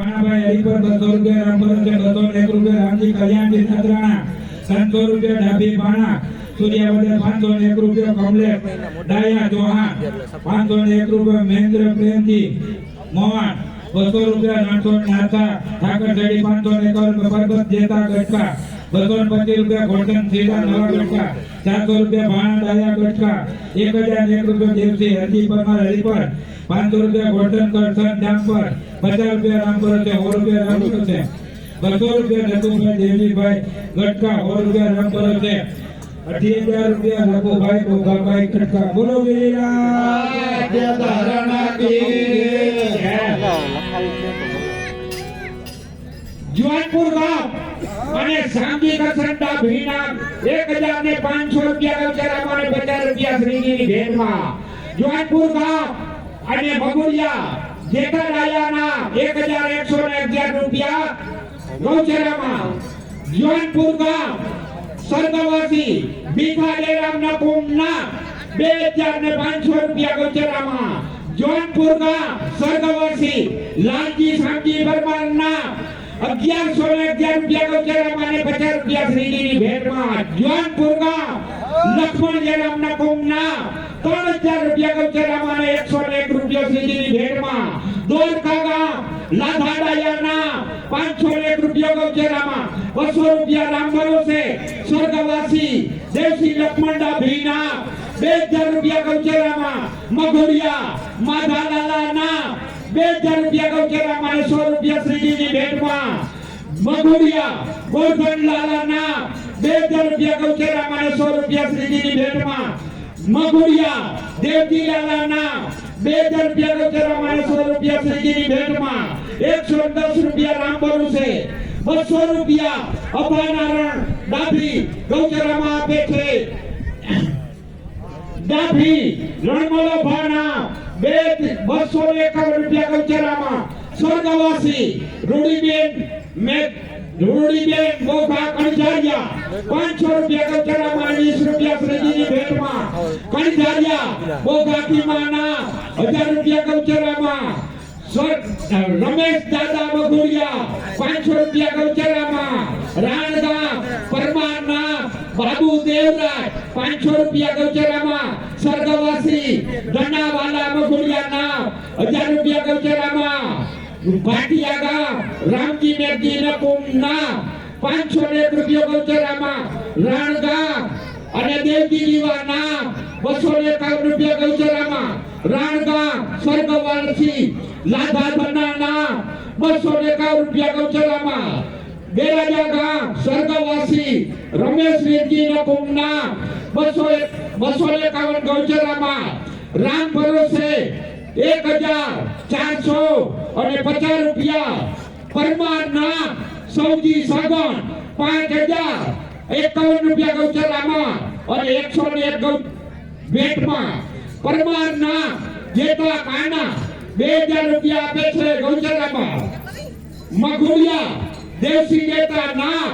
કાનાભાઈ હરિપર બસો રૂપિયા રામપર છે, બસો એક રૂપિયા રામજી કલ્યાણજી નજરાણા સાતસો રૂપિયા ડાભી પાણા સૂર્યાવદર પાંચસો ને એક રૂપિયા કમલેશ, ડાયા ચૌહાણ, પાંચસો ને એક રૂપિયા મહેન્દ્ર પ્રેમજી, મોહન, બસો રૂપિયા નાથો, નાથા, ઠાકર શેડી પાંચસો ને એકાવન પરબત જેતા ગટકા બસો પચીસ રૂપિયા ગોલ્ડન સીડા નવા ગટકા ચારસો રૂપિયા ભાણા ડાયા ગટકા એક હજાર એક રૂપિયા દેવસી હરજી પરમાર હરિપર પાંચસો રૂપિયા ગોલ્ડન કરસન જામપર પચાસ રૂપિયા રામપર છે સો રૂપિયા રામપર છે બસો રૂપિયા નતુભાઈ દેવજીભાઈ ગટકા સો રૂપિયા રામપર છે અઢી હજાર રૂપિયા લઘુભાઈ ગોગાભાઈ ગટકા. બોલો જુવાનપુર ગામ. અને સાંગી કસરંડા ભીના 1500 રૂપિયા ગૌચરામાં અને 50 રૂપિયા શ્રીજીની ભેટમાં જોનપુર ગામ અને બગુડિયા જેઠાલાયાના 1111 રૂપિયા ગૌચરામાં. જોનપુર ગામ, સ્વર્ગવાસી ભીખા ડેરામના કુમના 2500 રૂપિયા ગૌચરામાં. જોનપુર ગામ, સ્વર્ગવાસી લાલજી શામજી પરમારના અગિયારસો ને અગિયાર રૂપિયા ગૌચરામાં અને પચાસ રૂપિયા શ્રીજીની ભેટમાં. જોનપુર ગામ લક્ષ્મણ જયરામના કુમના. ત્રણ હજાર રૂપિયા ગૌચરામાં અને એકસો ને એક રૂપિયા શ્રીજીની ભેટમાં. દ્વારકા ગામ લાધાડાયાના, પાંચસો ને એક રૂપિયા ગૌચરામાં બસો રૂપિયા રામ ભરોસે સ્વર્ગવાસી દેવસી લક્ષ્મણડા ભીના. બે હજાર રૂપિયા ગૌચરામાં મઘોડિયા માધાલાલાના બે હજાર રૂપિયા ગૌચરામાં મારે સો રૂપિયા શ્રીજીની ભેટમાં. મઘોડિયા ગોરધનલાલાના બે હજાર રૂપિયા ગૌચરામાં મારે સો રૂપિયા શ્રીજીની ભેટમાં. મગુડિયા દેવજી લાલાના બે હજાર રૂપિયા ગૌચરામાં મારે સો રૂપિયા શ્રીજીની ભેટમાં. એકસો દસ રૂપિયા રામ છે. બસો રૂપિયા અભાનારણ ડાભી ગૌચરામાં આપે છે. ડાભી રણમલો ભાણા બે બસો એકાવન રૂપિયા ગૌચરામાં સ્વર્ગવાસી રૂડીબેન મેં રૂડીબેન મોખા કણઝારિયા પાંચસો રૂપિયા ગૌચરામાં વીસ રૂપિયા શ્રીજીની ભેટમાં કણઝારિયા મોખા કીમાના હજાર રૂપિયા ગૌચરામાં સ્વર્ગ રમેશ દાદા બગુડિયા પાંચસો રૂપિયા ગૌચરામાં રાણગા પરમારના બાબુ દેવરાજ પાંચસો રૂપિયા ગૌચરામાં સ્વર્ગવાસી ધનાવાલા બગુડિયાના હજાર રૂપિયા ગૌચરામાં ભાટિયા ગામ. રામજી મેઘજી નકુમના પાંચસો ને એક રૂપિયા ગૌચરામાં રાણગા અને દેવજી દીવાના બસો ને એકાવન રૂપિયા ગૌચરામાં રાણગા સ્વર્ગવાસી લાધા બનાના બસો ને એકાવન રૂપિયા ગૌચરામાં બેરાજા ગામ સ્વર્ગવાસી રમેશ વીરજી નકુમના બસો બસો એકાવન ગૌચરામાં રામ ભરોસે એક હજાર ચારસો અને પચાસ રૂપિયા પરમારના સૌજી સાગણ પાંચ હજાર એકાવન રૂપિયા ગૌચરામાં અને એકસો ને એક ભેટમાં પરમારના જેટલા કાના બે હજાર રૂપિયા આપે છે ગૌચરામાં. મઘુડિયા દેવસી નેતા ના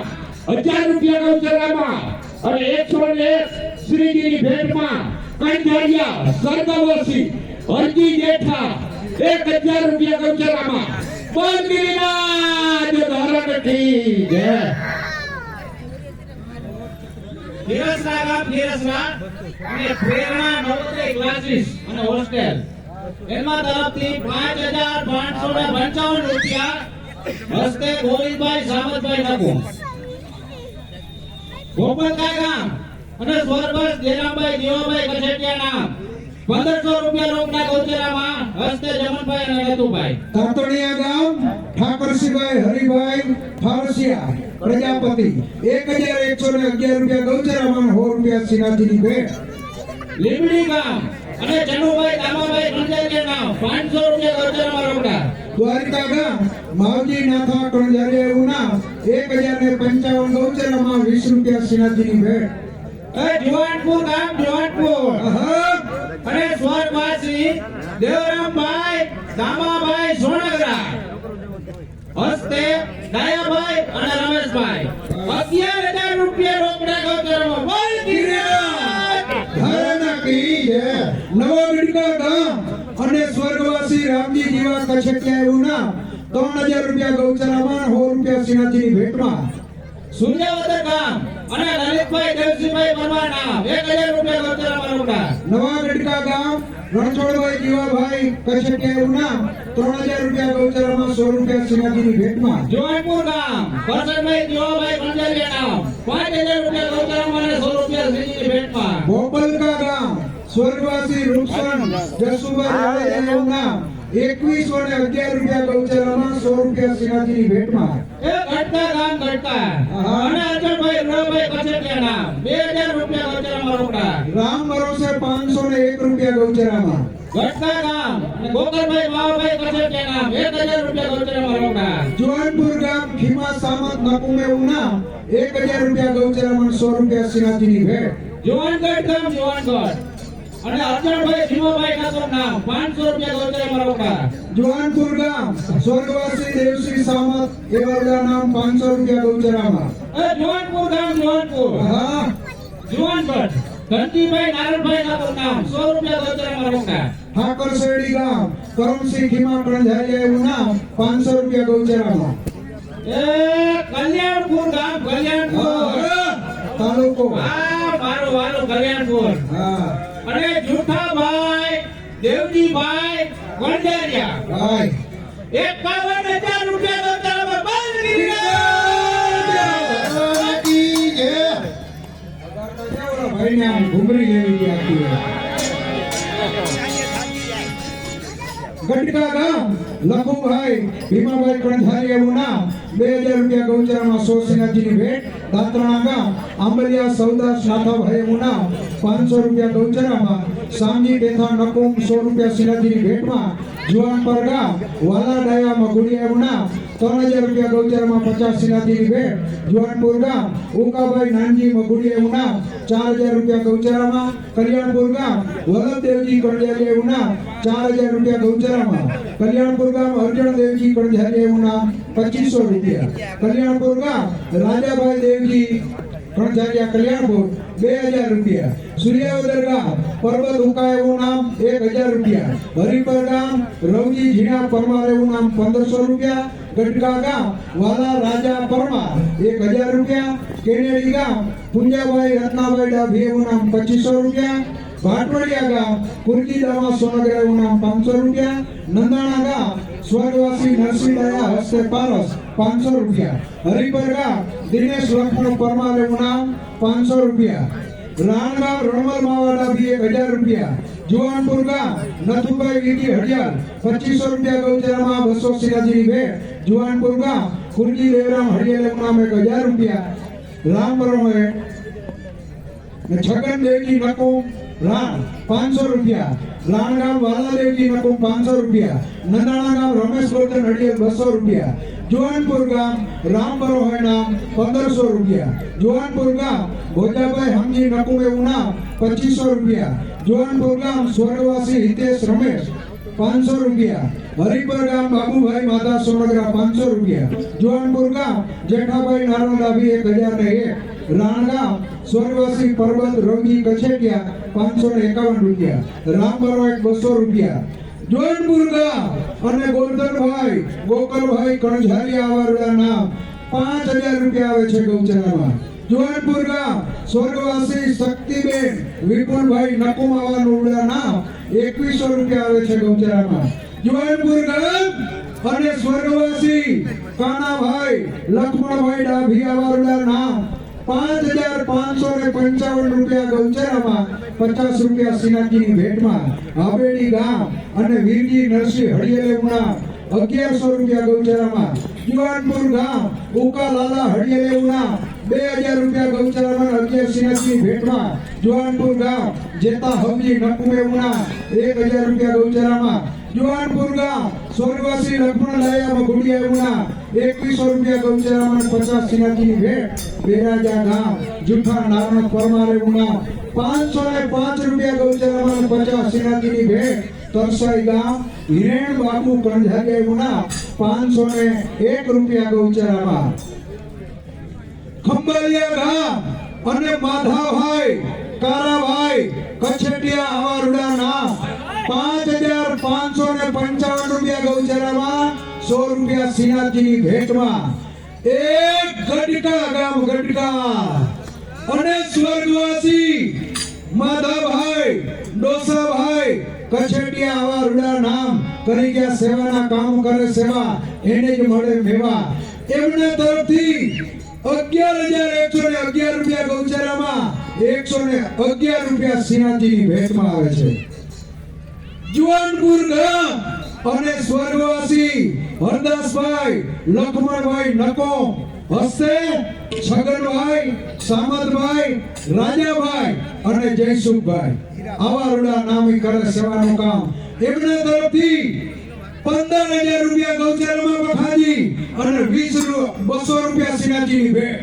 હજાર રૂપિયા ગૌચરામાં અને એકસો એક શ્રીજીની ભેટમાં કંડારિયા સ્વર્ગવાસી, હરજી જેઠા, એક હજાર રૂપિયા ગૌચરામાં બલગીરીનાથ ધરણ કી જય પ્રેરણા નવોદય ક્લાસીસ અને હોસ્ટેલ. એમાં તરફથી પાંચ હજાર પાંચસો ને પંચાવન રૂપિયા હસ્તે ગોવિંદભાઈ સામતભાઈ નકુ ગોપાલકા ગામ અને સ્વર્ગસ્થ દેરામભાઈ દેવાભાઈ કસેટિયા નામ પંદરસો રૂપિયા રોકના ગૌચરામાં હસ્તે જમનભાઈ અને હેતુભાઈ તાતણિયા ગામ ઠાકરસિંહભાઈ હરિભાઈ ફારસિયા પ્રજાપતિ. એક હજાર એકસો ને અગિયાર રૂપિયા ગૌચરામાં સો રૂપિયા સિનાજીની ભેટ. લીમડી ગામ અને ચનુભાઈ દામાભાઈ ગુંજારિયાના પાંચસો રૂપિયા ખર્ચામાં રોકડા દ્વારિકા ગામ માવજી નાથા ટણજારિયા એવું એક હજાર ને પંચાવન ગૌચરામાં વીસ રૂપિયા શ્રીનાથજીની ભેટ. જુવાનપુર ગામ જુવાનપુર! અને સ્વર્ગવાસી દેવરામભાઈ દામાભાઈ સોનગરા. હસ્તે દયાભાઈ અને રમેશભાઈ. અગિયાર હજાર રૂપિયા રોકડા ગૌચરમાં. બોલ ગિરિરાજ! નવા બીડકા અને સ્વર્ગવાસી રામજી જેવા કછટિયા રૂપિયા ગૌચરામાં સો રૂપિયા શ્રીનાથજીની ભેટમાં. સૂર્યાવતર ગામ અને લલિતભાઈ દેવજીભાઈ પરમાર નામ એક હજાર રૂપિયા ગૌચરામાં રોકડા નવા ગઢકા ગામ રણછોડભાઈ જીવાભાઈ કશ્યપે ત્રણ હજાર રૂપિયા ગૌચરામાં સો રૂપિયા શ્રીનાથજીની ભેટમાં. જોઈપુર ગામ કરશનભાઈ જીવાભાઈ પાંચ હજાર રૂપિયા ગૌચરામાં અને સો રૂપિયા શ્રીજીની ભેટમાં. ભોપલકા ગામ સ્વર્ગવાસી રૂપસન જસુભાઈ નામ. એકવીસ અને અગિયાર રૂપિયા ગૌચરામાં સો રૂપિયા શ્રીનાથજીની ભેટમાં એ ગટકા ગામ ગટકા આહા. અને અર્જુનભાઈ રૂડાભાઈ કચેટિયા નામ બે હજાર રૂપિયા ગૌચરામાં રોકડા રામ ભરોસે પાંચસો ને એક રૂપિયા ગૌચરામાં ગટકા ગામ અને ગોકરભાઈ માવાભાઈ કચેટિયા નામ એક હજાર રૂપિયા ગૌચરામાં રોકડા જોનપુર ગામ ખીમા સામત નકુમ એવું નામ એક હજાર રૂપિયા ગૌચરામાં સો રૂપિયા શ્રીનાથજીની ભેટ જુવાનગઢ ગામ જુવાનગઢ અને અર્જુનભાઈ ભીમાભાઈ નામ નામ પાંચસો રૂપિયા ગૌચરામાં રોકડા જોહાનપુર ગામ સ્વર્ગવાસી દેવશ્રી સામત એવા નામ પાંચસો રૂપિયા ગૌચરામાં એ જુવાનપુર ગામ જુવાનપુર હા. જુવાનગઢ ધનજીભાઈ નારણભાઈ નામ નામ સો રૂપિયા ગૌચરામાં રોકડા ઠાકોર શેડી ગામ કરમસિંહ ખીમા કણઝારિયા એવું નામ પાંચસો રૂપિયા ગૌચરામાં એ કલ્યાણપુર ગામ કલ્યાણપુર. તાલુકો. હા મારો વાલો કલ્યાણપુર. હા. અને જુઠાભાઈ દેવજીભાઈ વંજારિયા ભાઈ. એકાવન હજાર રૂપિયા ગૌચરામાં બંધ ભાઈને આમ ઘૂમરી લેવી છે આખી. ગામ. લખુભાઈ ભીમાભાઈ કણઝારી એવું નામ બે હજાર રૂપિયા ગૌચરામાં સો શ્રીનાથજીની ભેટ દાંતરાણા ગામ આંબલિયા, સૌદાસ, નાથાભાઈ એવું નામ પાંચસો રૂપિયા ગૌચરામાં સામજી બેથા નકુમ, સો રૂપિયા શ્રીનાથજીની ભેટમાં જુવાનપર ગામ વાલા ડાયા મગુડિયા એવું નામ ત્રણ હજાર રૂપિયા ગૌચરમાં પચાસ શ્રીનાથજીની ભેટ જુવાનપુર ગામ, ઉકાભાઈ નાનજી મગુડિયા ઉના ચાર હજાર રૂપિયા ગૌચરામાં, કલ્યાણપુર ગામ વલ્લભદેવજી કણજારી ઉના ચાર હજાર રૂપિયા ગૌચરામાં, કલ્યાણપુર ગામ, અર્જણદેવજી દેવજી ઉના પચીસો રૂપિયા. કલ્યાણપુર ગામ, રાજાભાઈ દેવજી કણજારિયા કલ્યાણપુર બે હજાર રૂપિયા. સૂર્યાવદર ગામ, પર્વત ઉકા એવું નામ, એક હજાર રૂપિયા. હરિપર ગામ, રવજી ઝીણા પરમાર એવું નામ, પંદરસો રૂપિયા. ગઢકા ગામ, વાલા રાજા પરમાર, એક હજાર રૂપિયા. કેનેડી ગામ, પુંજાભાઈ રત્નાભાઈ ડાભી એવું નામ, પચીસો રૂપિયા. ભાટવડિયા ગામ કુરજી દામા સોનગરા એવું નામ, પાંચસો રૂપિયા. નંદાણા ગામ સ્વર્ગવાસી નરસિંહદયા હસ્તે પારસ પાંચસો રૂપિયા. હરિપરગા દિનેશ લક્ષ્મણ પરમાર એવું નામ પાંચસો રૂપિયા. રાણગામ રણમલ માવાડા બી હજાર રૂપિયા. જુવાનપુર ગામ નથુભાઈ વીટી હડિયાલ પચીસો રૂપિયા ગૌચરામાં બસો સિરાજીની ભેટ. જુવાનપુર ખુરજી દેવરામ હડિયાલ એવું નામ એક હજાર રૂપિયા. રામ રમે. છગન દેવજી નકુમ રાણ પાંચસો રૂપિયા. રાણગામ વાલાદેવજી નકુમ પાંચસો રૂપિયા. નંદાણા ગામ રમેશ ગોર્ધન હડિયલ બસો રૂપિયા. જોહાનપુર ગામ રામ બરોહય નામ પંદરસો રૂપિયા. જોહાનપુર ગામ ભોજાભાઈ હમજી નકુમ એવું નામ પચીસો રૂપિયા. જોહાનપુર ગામ સ્વર્ગવાસી હિતેશ રમેશ પાંચસો રૂપિયા. હરિપર ગામ બાબુભાઈ માતા સોનગરા પાંચસો રૂપિયા. જોહાનપુર ગામ જેઠાભાઈ નારાયણ ડાભી એક હજાર ને એક. રાણગામ સ્વર્ગવાસી પર્વત રવજી કછેટિયા પાંચસો એકાવન રૂપિયા. રામબરો એક બસો રૂપિયા. જોનપુર અને ગોરધનભાઈ ગોકરભાઈ કણઝારિયા આવારડા નામ પાંચ હજાર રૂપિયા આવે છે ગૌચરામાં. જોનપુર ગામ સ્વર્ગવાસી શક્તિબેન, વિપુલભાઈ નકુમાવા નુરડા નામ એકવીસો રૂપિયા આવે છે ગૌચરામાં. જોનપુર ગામ અને સ્વર્ગવાસી કાનાભાઈ, લક્ષ્મણભાઈ ડાભી આવારડા નામ પાંચ હજાર પાંચસો ને પંચાવન રૂપિયા ગૌચરામાં પચાસ રૂપિયા શ્રીનાથજીની ભેટમાં હાવેડી ગામ અને વીરજી નરસિંહ હળિયલે ઉણા અગિયારસો રૂપિયા ગૌચરામાં જુવાનપુર ગામ ઉકા લાલા હળિયલે ઉણા બે હજાર રૂપિયા ગૌચરામાં અગિયાર શ્રીનાથજીની ભેટમાં જુવાનપુર ગામ જેતા હમજી નકુમે ઉણા એક હજાર રૂપિયા ગૌચરામાં જુવાનપુર ગામ, સ્વર્ગવાસી લક્ષ્મણ લાયા ગુડિયા ઉના એકવીસો રૂપિયા ગૌચરામાં પચાસ શ્રીનાથજીની ભેટ. બેરાજા ગામ, જુઠ્ઠા નારણ પરમારે ઉના પાંચસો ને પાંચ રૂપિયા ગૌચરામાં પચાસ શ્રીનાથજીની ભેટ. તરસાઈ ગામ, હિરેણ બાપુ કંઢારિયા ઉના પાંચસો ને એક રૂપિયા ગૌચરામાં ખંભાલિયા ગામ અને માધાભાઈ, કારાભાઈ, કછેટિયા આવારુડા નામ પાંચ હજાર પાંચસો ને પંચાવન રૂપિયા ગૌચરામાં સો રૂપિયા શ્રીનાથજીની ભેટમાં. એક ગઢકા ગામ ગઢકા. અને સ્વર્ગવાસી માધાભાઈ, ડોસાભાઈ, કછેટિયા આવા રૂડા નામ કરી ગયા સેવાના કામ કરે સેવા, એને જ મળે મેવા. એમના તરફથી અગિયાર હજાર એકસો ને અગિયાર રૂપિયા ગૌચરામાં, એકસો ને અગિયાર રૂપિયા શ્રીનાથજીની ભેટમાં આવે છે. જુવાનપુર ગયા અને સ્વર્ગવાસી હરદાસભાઈ, લખમણભાઈ નકો, હસ્તે છગનભાઈ, સામતભાઈ, રાજાભાઈ અને જયસુખભાઈ. આવા રૂડા નામી કરે સેવાનું કામ. એમના તરફથી પંદર હજાર રૂપિયા ગૌચરમાં પખાજી અને વીસ બસો રૂપિયા સિનાજીની ભેટ.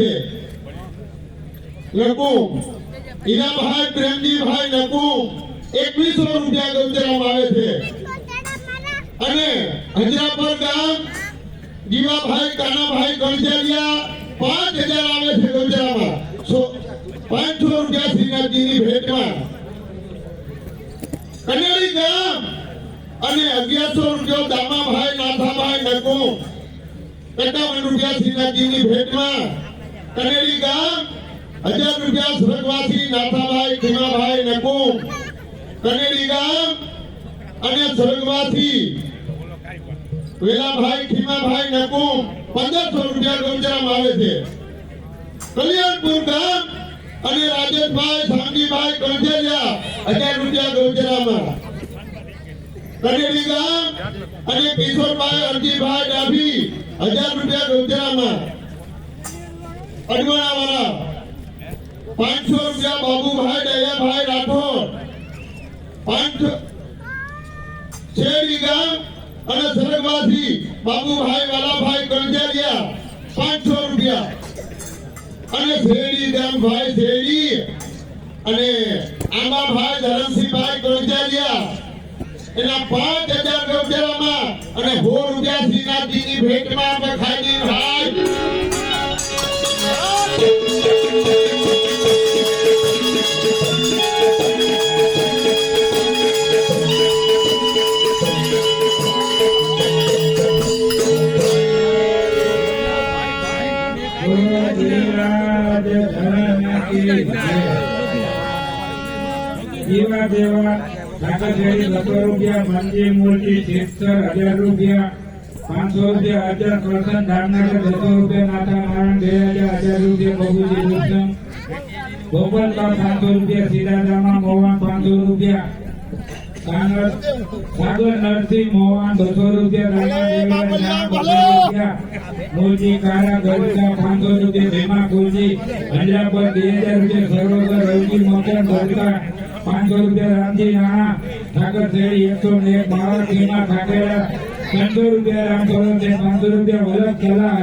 છે. નકુમ ઈરાભાઈ પ્રેમજીભાઈ લકુમ એકવીસો રૂપિયા ગૌચરામાં આવે છે. અને હજરાપર ગામ જીવાભાઈ કાનાભાઈ, ગણજારિયા, પાંચ હજાર આવે છે સો, પાંચસો રૂપિયા શ્રીનાથજીની ભેટમાં. કનેરી ગામ અને અગિયારસો રૂપિયા દામાભાઈ, નાથાભાઈ નકુ એકાવન રૂપિયા શ્રીનાથજીની ભેટમાં. કનેડી ગામ, હજાર રૂપિયા સુરતવાસી નાથાભાઈ, ખીમાભાઈ નકુ કનેડી ગામ અને સુરતવાસી વેલાભાઈ, ખીમાભાઈ નકુ પંદરસો રૂપિયા ગૌચરામાં આવે છે. કલ્યાણપુર ગામ અને રાજેશભાઈ, સાંગીભાઈ ગંજેલિયા હજાર રૂપિયા ગૌચરામાં કનેડી ગામ અને કિશોરભાઈ, અરજીભાઈ ડાભી, હજાર રૂપિયા ગૌચરામાં અને સરગવાસી બાબુભાઈ વાલાભાઈ કંજરિયા પાંચસો રૂપિયા. એના પાંચ હજાર ગૌચરામાં અને સો રૂપિયા શ્રીનાથજીની ભેટમાં ખાઈ ભાઈ જીવા દેવા ઠાકર બસો રૂપિયા મંદિર મૂર્તિ સિત્તેર હજાર રૂપિયા પાંચસો રૂપિયા હજાર કરશન ધામનગર બસો રૂપિયા નાથા નારાયણ, બે હજાર હજાર રૂપિયા બબુજી રૂપસમ. ગોપાલકા પાંચસો રૂપિયા સીધાજામાં મોહન પાંચસો રૂપિયા. સાગર સાગર નરસિંહ મોહન બસો રૂપિયા મોજી કારા ગરકા પાંચસો રૂપિયા, ભીમા ગુરજી હંડ્રા બે હજાર રૂપિયા, સરોવર રવજી મોકન પાંચસો રૂપિયા, રામજી નાણા ઠાકર શેરી એકસો ને ઠાકેરા ત્રણસો રૂપિયા રામ ભવન છે પાંચસો રૂપિયા વલભ કેલા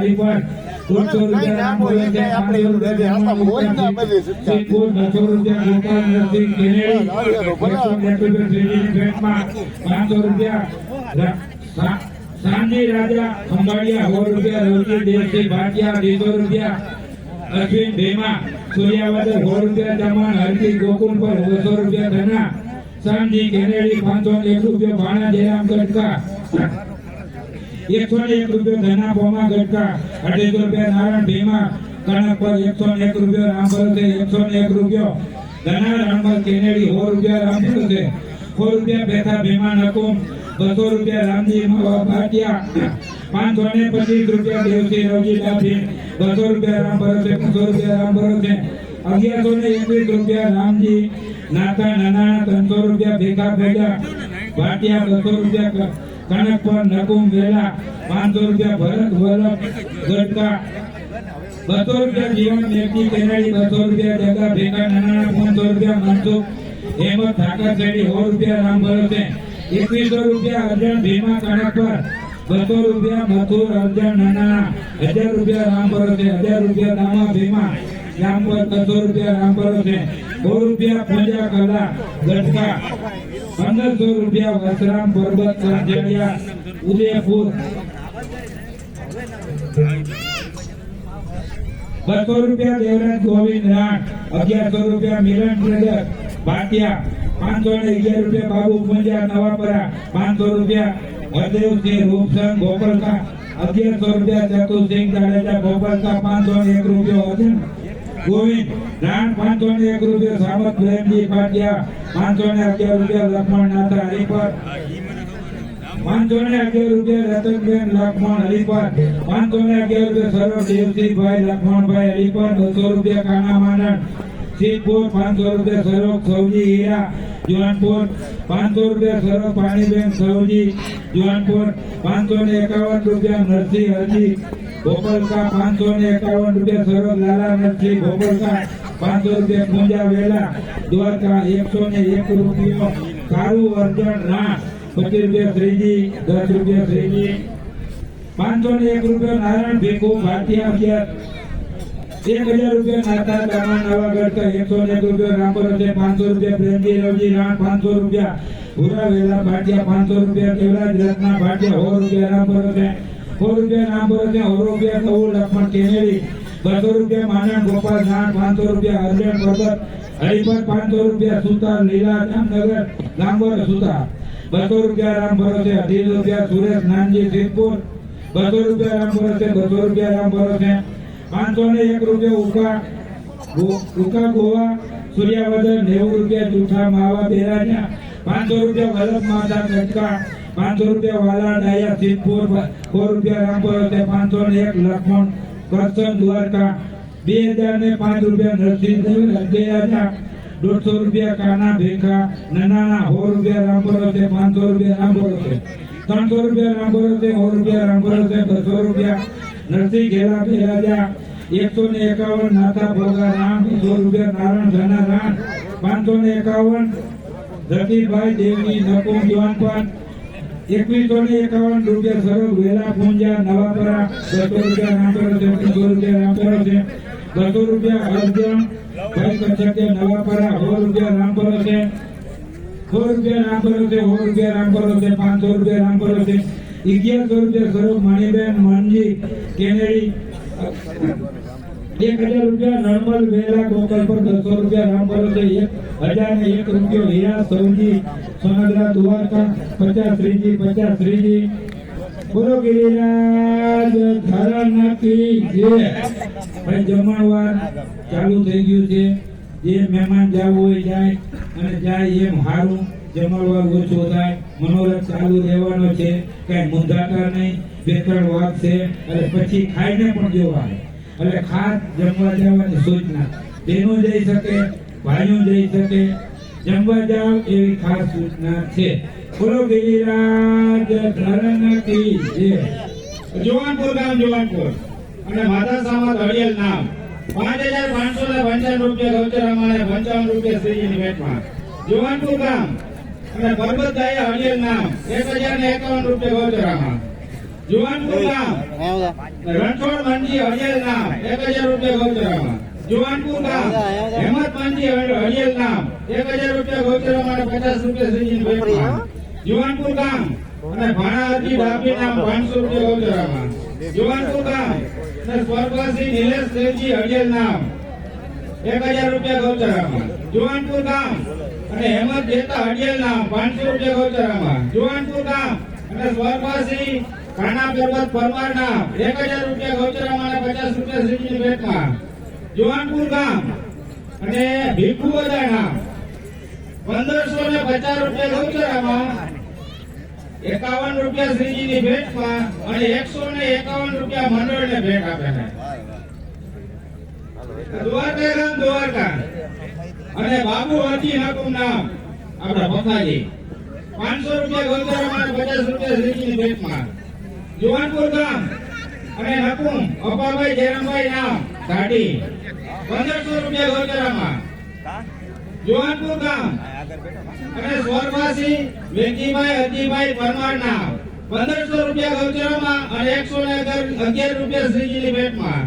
દીસો રૂપિયા અશ્વિન ભેમા સૂર્યાવદર સો રૂપિયા દમણ હરજી ગોકુલ પર બસો રૂપિયા ધના સાંજી કેનેડી પાંચસો એક રૂપિયા ભાણા જયરામ ગઢકા એકસો ને એક રૂપિયા ધના પોમા ગટકા અઢીસો રૂપિયા નારાયણ ભીમા, કણક પર એકસો ને એક રૂપિયા રામ ભરતે એકસો ને એક રૂપિયો. ધના રામભર કેનેડી, સો રૂપિયા રામ ભરતે સો રૂપિયા બેઠા ભીમા નકુમ, બસો રૂપિયા રામજી ભાટિયા. પાંચસો ને પચીસ રૂપિયા દેવસિંહ રવજી ડાભી બસો રૂપિયા રામ ભરતે બસો રૂપિયા રામ ભરતે અગિયારસો ને એકવીસ રૂપિયા રામજી, નાતા નાના, ત્રણસો રૂપિયા ભેગા ભેગા. ભાટિયા બસો રૂપિયા ક- કણક પર નકુમ વેલા પાંચસો રૂપિયા ભરત વલ્લભ ગટકા બસો રૂપિયા જીવન વ્યક્તિ કેનાડી બસો રૂપિયા જગા ભેગા નાના, પાંચસો રૂપિયા માનસો હેમત ઠાકર શેરી સો રૂપિયા રામ ભરોસે એકવીસો રૂપિયા અર્જણ ભીમા કણક પર બસો રૂપિયા મથુર અર્જણ નાના, હજાર રૂપિયા રામ ભરોસે હજાર રૂપિયા રામા ભીમા. રામ પર બસો રૂપિયા રામ ભરોસે સો રૂપિયા પૂજા કલા ગટકા પંદરસો રૂપિયા વસરામ પર્વત કરજડિયા ઉદયપુર. બસો રૂપિયા દેવરાજ ગોવિંદ રાઠ અગિયારસો રૂપિયા મિલન બ્રધર, ભાટિયા, પાંચસો ને અગિયાર રૂપિયા બાબુ પંજા નવાપરા, પાંચસો રૂપિયા હરદેવસિંહ રૂપસંગ, ગોપાલકા, અગિયારસો રૂપિયા ચતુરસિંહ જાડેજા, ગોપાલકા, પાંચસો એક રૂપિયો અર્જુન. ગોવિંદ રાણ પાંચસો ને એક રૂપિયા સામત પ્રેમજી ભાટિયા પાંચસો ને અગિયાર રૂપિયા, લક્ષ્મણ નાથા હરિપર પાંચસો ને અગિયાર રૂપિયા, રતનબેન લક્ષ્મણ હરિપર પાંચસો ને અગિયાર રૂપિયા, સર્વ દેવસિંહભાઈ લક્ષ્મણભાઈ હરિપર બસો રૂપિયા, કાના માનણ સિદ્ધપુર, પાંચસો રૂપિયા સરોગ સૌજી હીરા. જુવાનપુર, પાંચસો રૂપિયા સરોગ પાણીબેન સૌજી. જુવાનપુર, પાંચસો ને એકાવન રૂપિયા, નરસિંહ હરજી. ગોપાલકા પાંચસો ને એકાવન રૂપિયા સર્વ લાલા નરસિંહ ગોપાલકા પાંચસો રૂપિયા પૂંજા વેલા, દ્વારકા એકસો ને એક રૂપિયો કાળુ અર્જણ રાણ પચીસ રૂપિયા શ્રીજી, દસ રૂપિયા શ્રીજી. પાંચસો ને એક રૂપિયા નારાયણ ભીખુ ભાટિયા અગિયાર એક હજાર રૂપિયા નાતા દામણ નવાગઢ એકસો ને એક રૂપિયા રામપર છે, પાંચસો રૂપિયા પ્રેમજી, રવજી રાણ પાંચસો રૂપિયા. ભૂરા વેલા ભાટિયા પાંચસો રૂપિયા દેવરાજ રત્ના ભાટિયા સો રૂપિયા રામપર છે. સો રૂપિયા રામપર ત્યાં સો રૂપિયા કૌલ લક્ષ્મણ કેનેડી, બસો રૂપિયા માનણ ગોપાલ નાથ પાંચસો રૂપિયા અર્જણ પર્વત હરિપર પાંચસો રૂપિયા સુતાર લીલા જામનગર લાંબર સુતાર. બસો રૂપિયા રામ ભરોસે અઢીસો રૂપિયા સુરેશ નાનજી સિદ્ધપુર. બસો રૂપિયા રામ ભરોસે, બસો રૂપિયા રામ ભરોસે. પાંચસો ને એક રૂપિયા ઉકા ઉકા ગોવા સૂર્યાવદર નેવું રૂપિયા જૂઠા માવા બેરાજા પાંચસો રૂપિયા વલ્લભ માતા કટકા પાંચસો રૂપિયા વાલા ડાયા સિદ્ધપુર સો રૂપિયા રામ ભરોસે પાંચસો ને એક લક્ષ્મણ કરસન દ્વારકા બે હજાર ને પાંચ રૂપિયા નરસિંહ બે હજાર દોઢસો રૂપિયા કાના ભેખા નાના સો રૂપિયા રામપુરો છે પાંચસો રૂપિયા રામપુરો છે ત્રણસો રૂપિયા રામપુરો છે સો રૂપિયા રામપુરો છે બસો રૂપિયા નરસિંહ ઘેલા બે હજાર એકસો ને એકાવન નાથા ભોગા રામ સો રૂપિયા નારાયણ ધના રામ પાંચસો ને એકાવન ધરતીભાઈ દેવની નકુમ જવાનપાન એકવીસો ને એકાવન રૂપિયા સ્વરૂપ વેલા, પૂંજા નવાપરા બસો રૂપિયા રામપરો છે ત્રણસો રૂપિયા રામપરો છે. બસો રૂપિયા અર્જણ ભાઈ કચ્છકે નવાપરા સો રૂપિયા રામપરો છે. સો રૂપિયા રામપરો છે, સો રૂપિયા રામપરો છે, પાંચસો રૂપિયા રામપરો છે. અગિયારસો રૂપિયા સ્વરૂપ મણિબેન, મનજી, કેનેડી એક હજાર રૂપિયા નર્મલ વેલા ગોકલ પર દસો રૂપિયા રામ ભરો એક હજાર ને એક રૂપિયો હીરા સૌજી સોનગરા, દ્વારકા, પચાસ શ્રીજી પચાસ શ્રીજી બોલો ગિરિરાજ, ધરણ કી જે. ભાઈ, જમણવાર ચાલુ થઈ ગયું છે. જે મહેમાન જવું હોય જાય અને જાય એમ હારું. જમણવાર ઓછો થાય. મનોરથ ચાલુ રહેવાનો છે. કઈ મુંધાતા નહીં. બે ત્રણ વાત છે. અને પછી ખાઈને પણ જોવાનું. એટલે ખાસ જમવા જવાની સૂચના. બહેનો જઈ શકે ભાઈઓ જઈ શકે, જમવા જાવ એવી ખાસ સૂચના છે. બોલો ગિરિરાજ ધરણ કી જય ગામ, જુવાનપુર. અને માતા સામા હળિયલ નામ. પાંચ હજાર પાંચસો ને પંચાવન રૂપિયા ગૌચરામાં અને પંચાવન રૂપિયા શ્રીજીની ભેટમાં. જુવાનપુર ગામ. અને પરબતભાઈ હળિયલ નામ. એક હજાર ને એકાવન રૂપિયા ગૌચરામાં જુવાનપુર ગામ રણછોડ મંજી હળિયલ નામ. એક હજાર રૂપિયા ગૌચરામાં. જુવાનપુર ગામ હેમત હળિયલ નામ. એક હજાર રૂપિયા ગૌચરામાં અને પચાસ રૂપિયા ભેટમાં જુવાનપુર ગામ અને ભાણાજી ડાબી નામ પાંચસો રૂપિયા ગૌચરામાં. જુવાનપુર ગામ અને સ્વર્ગવાસી નિલેશ દેવજી હળિયલ નામ. એક હજાર રૂપિયા ગૌચરામાં. જુવાનપુર ગામ અને હેમંત જેતા હડિયલ નામ. પાંચસો રૂપિયા ગૌચરામાં. જુવાનપુર ગામ અને સ્વર્ગવાસી ખાના પર્વત પરમાર એક હજાર રૂપિયા ગૌચરામાં પચાસ રૂપિયા શ્રીજીની ભેટમાં જુવાનપુર ગામ અને ભીખુ બધા પંદરસો ને પચાસ રૂપિયા ગૌચરામાં એકાવન રૂપિયા શ્રીજીની ભેટમાં અને એકસો ને એકાવન રૂપિયા મંડળને ભેટ આપેલા. દ્વારકા ગામ, દ્વારકા. અને બાબુ હાથી હાકુમ નામ આપણા પપ્પાજી પાંચસો રૂપિયા ગૌચરામાં પચાસ રૂપિયા શ્રીજીની ભેટમાં. જુવાનપુર ગામ અને નકુમ, અપાભાઈ જયરામભાઈ નામ ઘાટી પંદરસો રૂપિયા ગોચરામાં જુવાનપુર ગામ અને સ્વર્ગવાસી વેકીભાઈ હજીભાઈ પરમાર નામ પંદરસો રૂપિયા ગૌચરામાં અને એકસો ને અગિયાર રૂપિયા શ્રીજીની ભેટમાં.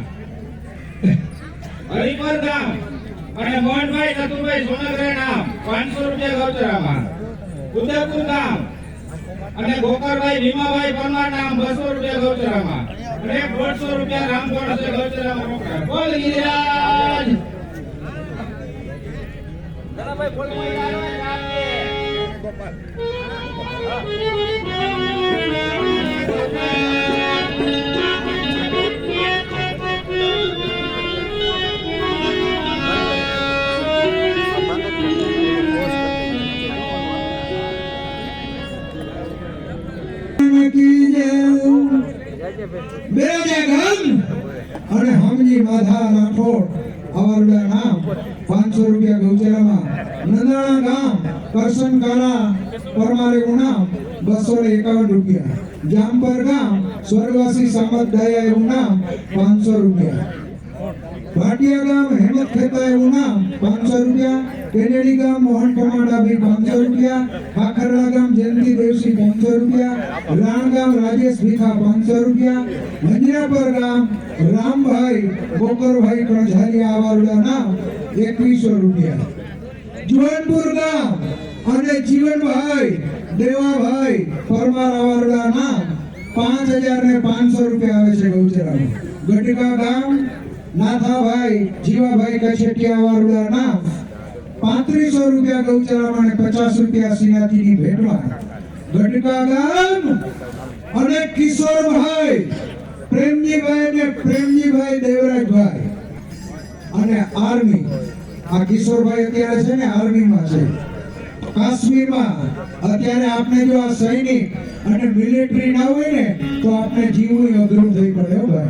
હરિપર ગામ અને મોહનભાઈ નથુભાઈ સોનગરા નામ પાંચસો રૂપિયા ગૌચરામાં ઉદયપુર ગામ અને ગોકરભાઈ ભીમાભાઈ પરમાર નામ બસો રૂપિયા ગૌચરામાં. અને દોઢસો રૂપિયા રામગોળ છે ગૌચરામાં રોકડા. બોલ ગિરિરાજ. કી બેરાજા ગામ અને હમજી માધા રાઠોડ, અવરડા નામ. પાંચસો રૂપિયા ગૌચરામાં. નંદાણા ગામ, કરશન કાના પરમારે નામ. બસો ને એકાવન રૂપિયા. જામપર ગામ, સ્વર્ગવાસી સામત દયા એવું નામ. પાંચસો રૂપિયા. ભાટિયા ગામ, હેમત ખેતા એવું નામ પાંચસો રૂપિયા. કેનેડી ગામ, મોહન કમાડાભી પાંચસો રૂપિયા. ખાખરડા ગામ, જયંતિ દેવસિંહ, પાંચસો રૂપિયા. રાણ ગામ, રાજેશ ભીખા, પાંચસો રૂપિયા. મંજરાપર ગામ, રામભાઈ ગોકરભાઈ કણઝારિયા આવારડા નામ એકવીસો રૂપિયા. જુવાનપુર ગામ અને જીવનભાઈ, દેવાભાઈ, પરમાર આવારડા નામ પાંચ હજાર ને પાંચસો રૂપિયા આવે છે ગૌચરામાં. ગઢડા ગામ નાથાભાઈ જીવાભાઈ કછેટિયા વાળુડા નામ. પાંત્રીસો રૂપિયા ગૌચરામાં અને પચાસ રૂપિયા સિનાતીની ભેટમાં. ગઢકા ગામ અને કિશોરભાઈ પ્રેમજીભાઈ ને પ્રેમજીભાઈ દેવરાજભાઈ. અને આર્મી. આ કિશોરભાઈ અત્યારે છે ને આર્મીમાં છે. કાશ્મીરમાં. અત્યારે આપણે જો આ સૈનિક અને મિલિટરી ના હોય ને, તો આપણે જીવવું અઘરું થઈ પડે ભાઈ.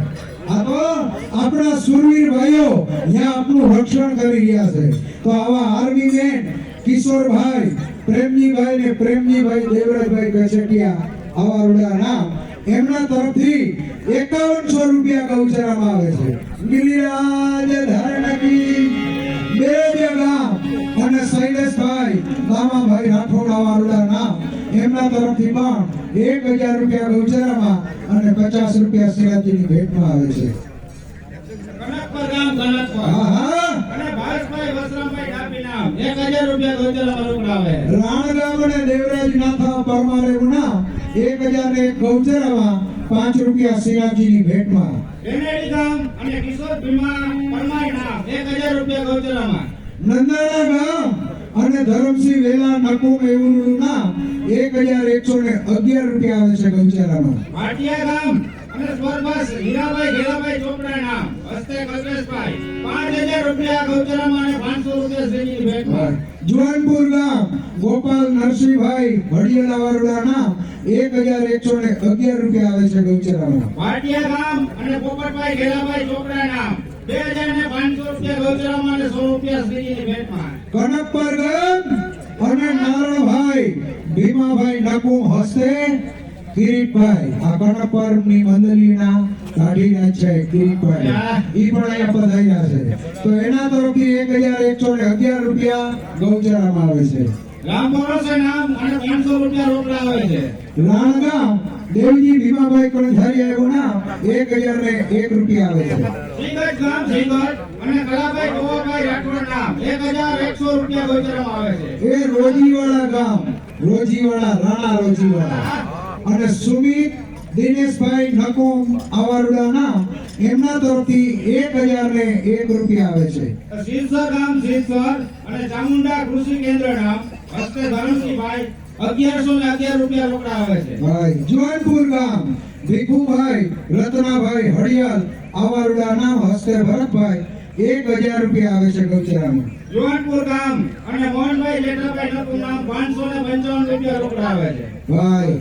આપણા સુરવીર ભાઈઓ અહીંયા આપનું રક્ષણ કરી રહ્યા છે. તો આવા આર્મી મેન કિશોરભાઈ પ્રેમજીભાઈ ને પ્રેમજીભાઈ દેવરાજભાઈ કચેટિયા, આવા રૂડા નામ એમના તરફથી એકાવનસો રૂપિયા ગૌચરામાં આવે છે. ગિરિરાજ ધારણકી, બે ગામ અને શૈલેષભાઈ દામાભાઈ રાઠોડ આવા રૂડા નામ એમના તરફથી પણ એક હજાર રૂપિયા ગૌચરામાં અને પચાસ રૂપિયા શિવાજીની ભેટમાં આવે છે. કનકપર ગામ કનકપર હા હા. અને ભાવેશભાઈ વસરામભાઈ ડાભી નામ 1000 રૂપિયા ગૌચરામાં રોકડાવે રાણગામ એક હજાર પાંચ રૂપિયા શિવાજીની ભેટમાં. નામ 1000 રૂપિયા ગૌચરામાં નંદાણા ગામ અને ધરમસિંહ વેલા નકો એવું નામ એક હજાર એકસો ને અગિયાર રૂપિયા આવે છે ગૌચરામાં ભાટિયા ગામ અને સ્વર્ગવાસ હીરાભાઈ ઘેરાભાઈ ચોપડા નામ. હસ્તે કલ્પેશભાઈ. 5000 રૂપિયા ગૌચરામાં અને 500 રૂપિયા જુવાનપુર ગામ ગોપાલ નરસિંહભાઈ ભડિયાલા નામ એક હજાર એકસો ને અગિયાર રૂપિયા આવે છે ગૌચરામાં ભાટિયા ગામ અને પોપટભાઈ ઘેરાભાઈ ચોપડા નામ. 2500 રૂપિયા ગૌચરામાં અને 100 રૂપિયા ભેટમાં. અને નારણભાઈ ભીમાભાઈ નકુ હસ્તે કિરીટભાઈ. આ કનકપરની મંડળીના કાઢીના છે કિરીટભાઈ. ઈ પણ અહીંયા પધાર્યા છે. તો એના તરફથી એક હજાર એકસો ને અગિયાર રૂપિયા ગૌચરામાં આવે છે. રામ ભરોસે નામ અને 500 રૂપિયા રોકડા આવે છે રાણગામ દેવજી ભીમાભાઈ ને રૂપિયા આવે છે. શ્રીગઢ ગામ શ્રીગઢ. અને કલાભાઈ ગોવાભાઈ રાઠોડ નામ 1100 રૂપિયા ગોચરામાં આવે છે. એ રોજીવાળા ગામ રોજીવાળા રાણા રોજીવાળા. અને સુમિત દિનેશભાઈ નકુમ આવારુડા એમના તરફથી એક હજાર ને એક રૂપિયા આવે છે. શીર્ષર ગામ શીર્ષર અને ચામુંડા કૃષિ કેન્દ્ર નામ હસ્તે ધરમસિંહભાઈ 1111 રૂપિયા રોકડા આવે છે. ભાઈ જુવાનપુર ગામ ભીખુભાઈ રત્નાભાઈ હળિયાલ આવારુડા નામ હસ્તે ભરતભાઈ એક હજાર રૂપિયા આવે છે ગૌચરામાં જુવાનપુર ગામ અને મોહનભાઈ જેઠાભાઈ નકુમ નામ 555 રૂપિયા રોકડા આવે છે. ભાઈ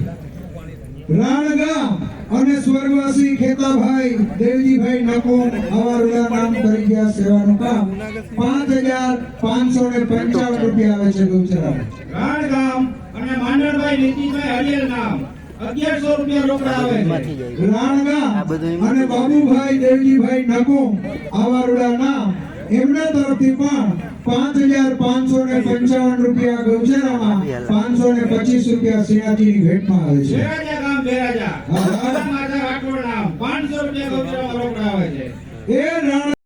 રાણગામ અને સ્વર્ગવાસી ખેતાભાઈ દેવજીભાઈ નકુમ અવારુડા નામ કરી ગયા સેવાનું કામ. પાંચ હજાર પાંચસો ને પંચાવન રૂપિયા આવે છે ગુજરાત રાણગામ અને માંડણભાઈ નીતિભાઈ હરિયલ નામ. 1100 રૂપિયા રોકડા આવે છે. રાણગામ અને બાબુભાઈ દેવજીભાઈ નકુમ અવારુડા નામ. એમના તરફથી પણ પાંચ હજાર પાંચસો ને પંચાવન રૂપિયા ગૌચરામાં પાંચસો ને પચીસ રૂપિયા સિયાજીની ભેટમાં આવે છે. બેરાજા ગામ બેરાજા. હા, હા. માતા રાઠોડ નામ 500 રૂપિયા ગૌચરામાં રોકડા આવે છે. એ રાણ